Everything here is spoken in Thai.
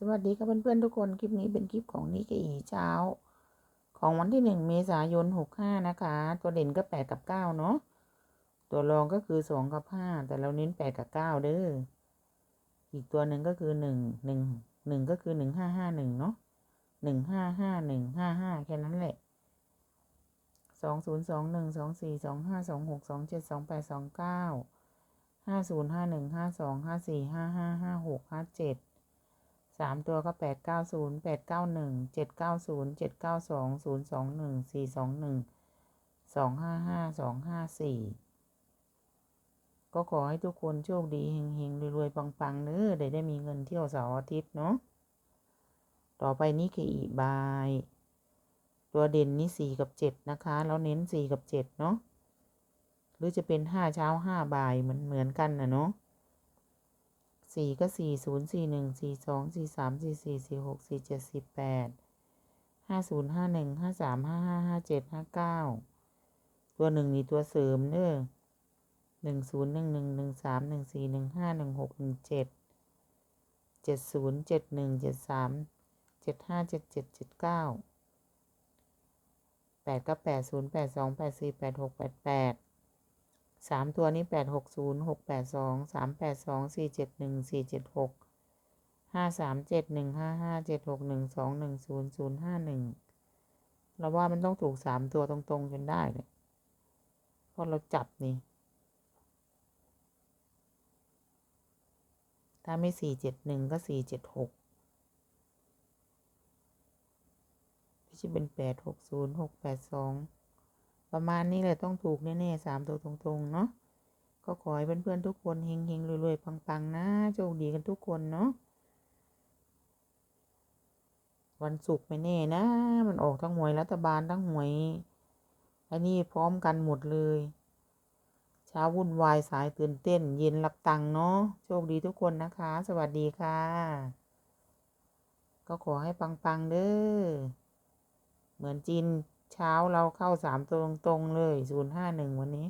สวัสดีครับเพื่อนๆทุกคน คลิปนี้เป็นคลิปของนิกอีเช้า ของวันที่หนึ่งเมษายนหกห้านะคะ ตัวเด่นก็แปดกับเก้าเนาะตัวรองก็คือสองกับห้าแต่เราเน้นแปดกับเก้าเด้ออีกตัวหนึ่งก็คือหนึ่งหนึ่งหนึ่งก็คือหนึ่งห้าห้าหนึ่งเนาะหนึ่งห้าห้าหนึ่งห้าห้าแค่นั้นแหละสองศูนย์สองหนึ่งสองสี่สองห้าสองหกสองเจ็ดสองแปดสองเก้าห้าศูนย์ห้าหนึ่งห้าสองห้าสี่ห้าห้าห้าหกห้าเจ็ด สามตัวก็แปดเก้าศูนย์แปดเก้าหนึ่งเจ็ดเก้าศูนย์เจ็ดเก้าสองศูนย์สองหนึ่งสี่สองหนึ่งสองห้าห้าสองห้าสี่ก็ขอให้ทุกคนโชคดีเฮงๆรวยๆปังๆเนื้อได้ได้มีเงินเที่ยวเสาร์อาทิตย์เนาะต่อไปนี่คืออีบาย ตัวเด่นนี่สี่กับเจ็ดนะคะ แล้วเน้นสี่กับเจ็ดเนาะหรือจะเป็นห้าเช้าห้าบ่ายเหมือนเหมือนกันนะเนาะ สี่ก็สี่ศูนย์สี่หนึ่งสี่สองสี่สามสี่สี่สี่หกสี่เจ็ดสี่แปดห้าศูนย์ห้าหนึ่งห้าสามห้าห้าห้าเจ็ดห้าเก้าตัวหนึ่งนี่ตัวเสริมเนอะหนึ่งศูนย์หนึ่งหนึ่งหนึ่งสามหนึ่งสี่หนึ่งห้าหนึ่งหกหนึ่งเจ็ดเจ็ดศูนย์เจ็ดหนึ่งเจ็ดสามเจ็ดห้าเจ็ดเจ็ดเจ็ดเก้าแปดก็แปดศูนย์แปดสองแปดสี่แปดหกแปดแปด สามตัวนี้แปดหกศูนย์หกแปดสองสามแปดสองสี่เจ็ดหนึ่งสี่เจ็ดหกห้าสามเจ็ดหนึ่งห้าห้าเจ็ดหกหนึ่งสองหนึ่งศูนย์ศูนย์ห้าหนึ่งเราว่ามันต้องถูกสามตัวตรงๆจนได้เลยเพราะเราจับนี่ ถ้าไม่สี่เจ็ดหนึ่งก็สี่เจ็ดหกที่จะเป็นแปดหกศูนย์หกแปดสอง ประมาณนี้เลยต้องถูกแน่ๆสามตัวตรงๆ เนาะก็ขอให้เพื่อนๆทุกคนเฮงๆรวยๆปังๆ นะโชคดีกันทุกคนเนาะวันศุกร์ไม่แน่นะ มันออกทั้งหวยรัฐบาลทั้งหวยอันนี้พร้อมกันหมดเลย เช้าวุ่นวายสายตื่นเต้น เย็นรับตังเนาะโชคดีทุกคนนะคะ สวัสดีค่ะ ก็ขอให้ปัง ๆ เด้อเหมือนจีน เช้าเราเข้าสามตัวตรงเลยศูนย์ห้าหนึ่งวันนี้